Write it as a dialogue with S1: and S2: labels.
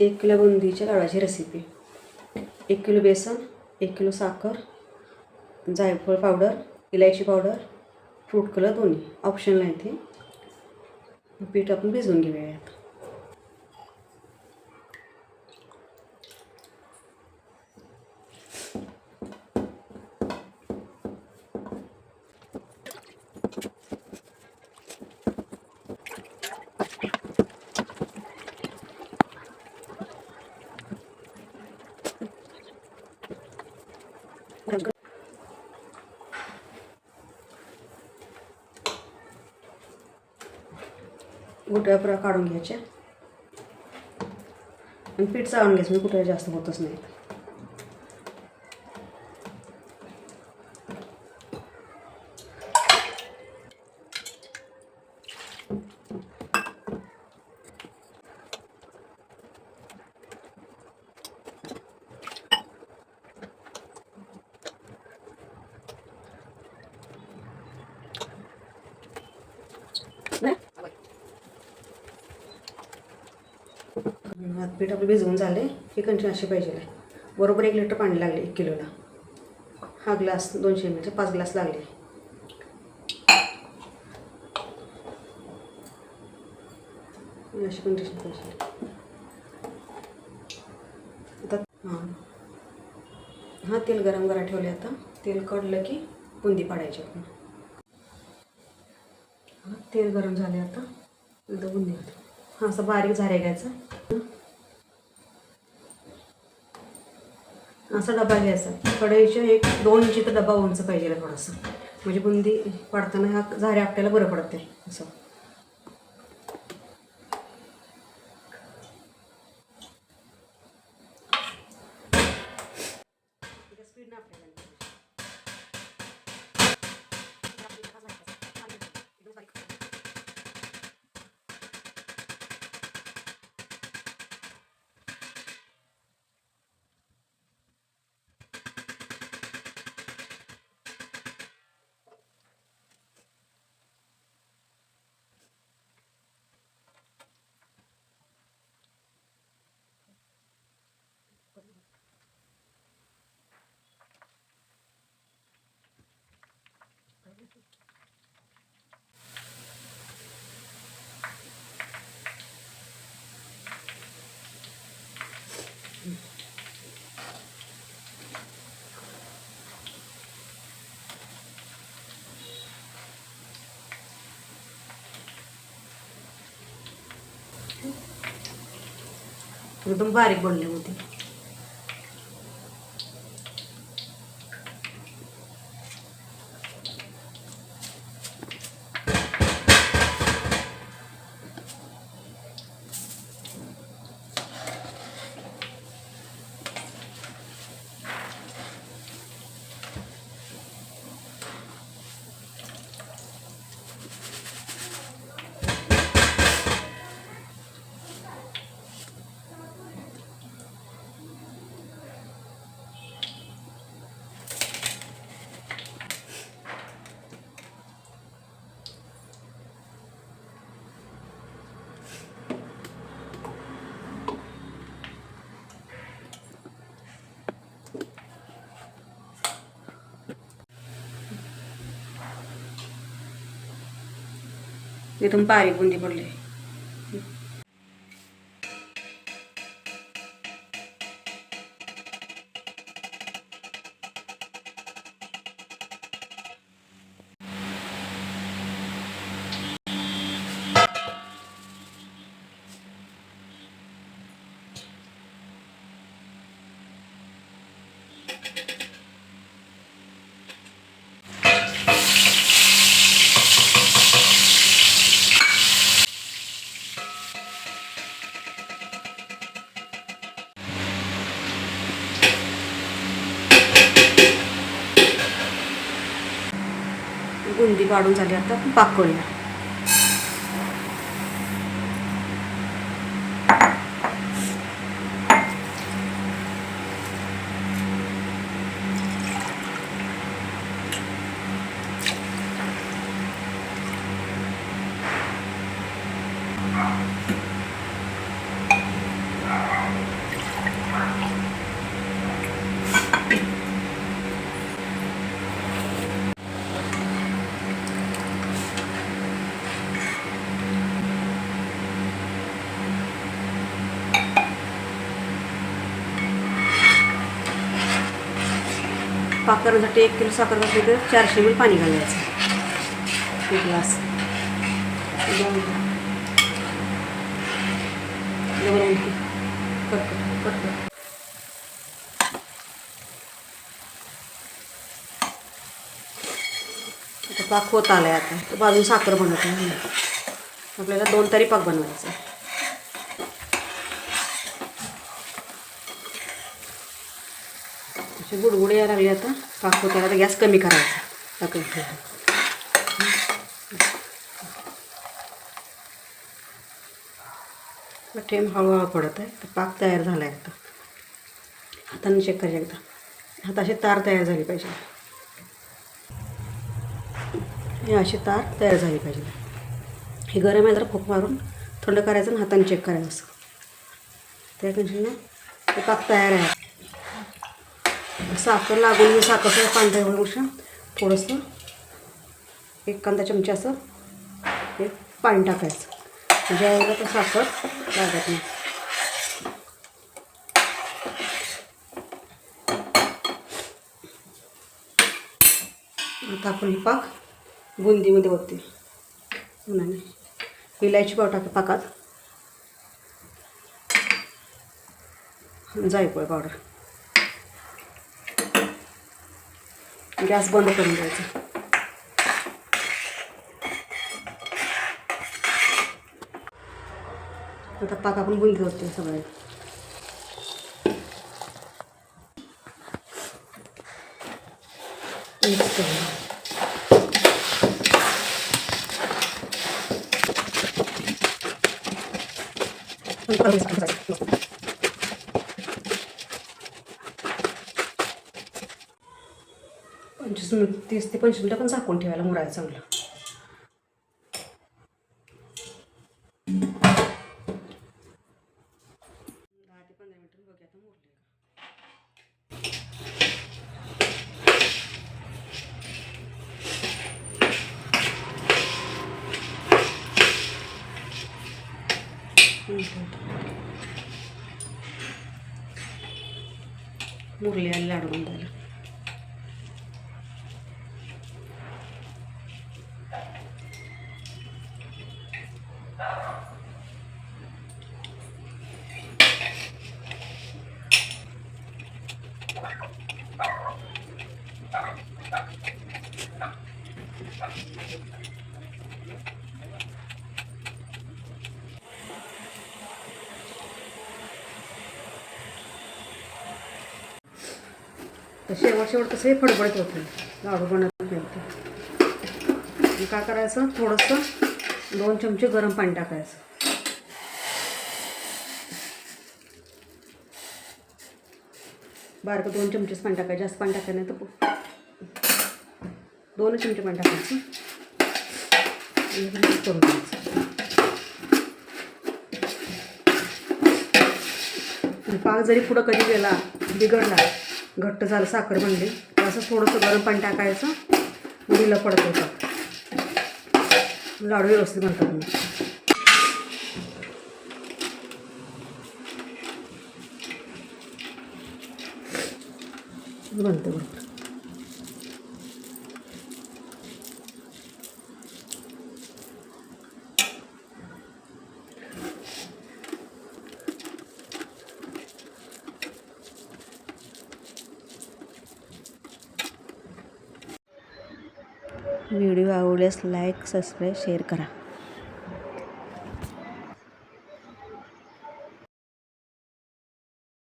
S1: एक किलो बुंदीच्या लाडाची रेसिपी एक किलो बेसन एक किलो साखर जायफळ पावडर इलायची पावडर फ्रूट कलर दोन्ही. ऑप्शनला येते ते. पीठ आपण भिजवून घेऊयात. यात पुरा काढून घ्यायच्या आणि पीठ चाळून घ्यायचं मी कुठे जास्त होतच नाही. पीठ आपलं भिजवून झाले. हे कंटिन्यू अशी पाहिजे बरोबर एक लिटर पाणी लागले एक किलोला. हा ग्लास दोनशे एम पाच ग्लास लागले. अशी कंडिशन पाहिजे. आता हां. हां तेल गरम करा ठेवले आता. तेल कडलं की बुंदी पाडायची आपण. तेल गरम झाले आता. दबून बुंदी हा असं बारीक झारे घ्यायचा असा डबा घ्यायचा. कढईच्या एक दोन इंची तर डबा उंच पाहिजे थोडासा. म्हणजे बुंदी पाडताना ह्या झारे आपल्याला बरं पडते. असं. एकदम बारीक बनले होते. एकदम बारीक बुंदी पडली. बुंदी पाडून झाली. आता पाक करूया पाक करण्यासाठी एक किलो साखर घातली तर चारशे मिल पाणी घालायचं. एक ग्लास. आता पाक होत आला आहे आता. तर बाजून साखर बनवत आहे आपल्याला दोन तरी पाक बनवायचा. आहे. असे यायला लागले आता. पाक होत आता गॅस कमी करायचा. टाकून ठेम हळूहळू पडत आहे. तर पाक तयार झाला आहे आता. हाताने चेक करायचे एकदा. हाताशी तार तयार झाली पाहिजे. हे अशी तार तयार झाली पाहिजे. हे गरम आहे तर खूप मारून थंड करायचं आणि हाताने चेक करायचं असं. त्या कंडिशननं ते पाक तयार आहे. साखर लागून मी साखर पांढऱ्या होण्यापेक्षा थोडंसं एक कांदा चमचा असं हे पाणी टाकायचं. म्हणजे यायला तर साखर लागत नाही. आता आपण हे पाक बुंदीमध्ये होते उन्हाने इलायची पाव टाका पाकात. जायफळ पावडर. गॅस बंद करून द्यायचा आता पाक आपण बुंदी होते सगळे. मिक्स करून पंचवीस मिनिट तीस ते पंचवीस मिनटं पण झाकून ठेवायला मुरायला चांगलं दहा ते पंधरा मिनिटं बघूया आता मुरले आणि लाडू बांधायला तर शेवट शेवट कसं हे फडफडत होते लाडू बनत नाही काय करायचं? थोडंसं दोन चमचे गरम पाणी टाकायचं. बारकं दोन चमचेच पाणी टाकायचे. जास्त पाणी टाकायचं नाही तर दोन चमचे पाणी टाकायचं. करून द्यायचं पाक जरी पुढं कधी गेला बिघडला घट्ट झालं साखर बनली तर असं थोडंसं गरम पाणी टाकायचं. दिलं पडत होतं लाडू व्यवस्थित बनतात बनतं बघ व्हिडिओ आवडल्यास लाईक सबस्क्राईब शेअर करा.